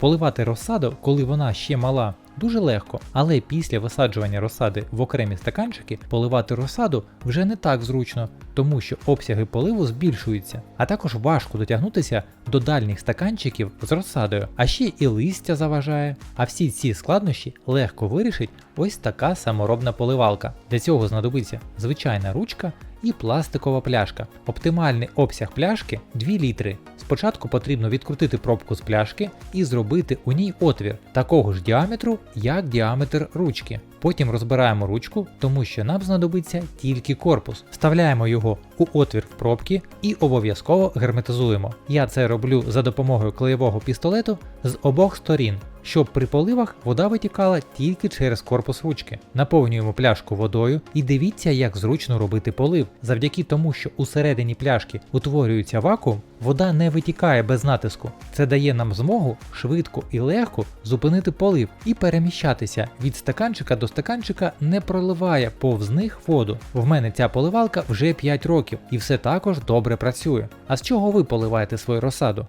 Поливати розсаду, коли вона ще мала, дуже легко, але після висаджування розсади в окремі стаканчики поливати розсаду вже не так зручно, тому що обсяги поливу збільшуються, а також важко дотягнутися до дальніх стаканчиків з розсадою, а ще і листя заважає. А всі ці складнощі легко вирішить ось така саморобна поливалка. Для цього знадобиться звичайна ручка і пластикова пляшка. Оптимальний обсяг пляшки 2 літри. Спочатку потрібно відкрутити пробку з пляшки і зробити у ній отвір такого ж діаметру, як діаметр ручки. Потім розбираємо ручку, тому що нам знадобиться тільки корпус. Вставляємо його у отвір в пробки і обов'язково герметизуємо. Я це роблю за допомогою клеєвого пістолету з обох сторін, щоб при поливах вода витікала тільки через корпус ручки. Наповнюємо пляшку водою і дивіться, як зручно робити полив. Завдяки тому, що усередині пляшки утворюється вакуум, вода не витікає без натиску. Це дає нам змогу швидко і легко зупинити полив і переміщатися від стаканчика до стаканчика не проливає повз них воду. В мене ця поливалка вже 5 років і все також добре працює. А з чого ви поливаєте свою розсаду?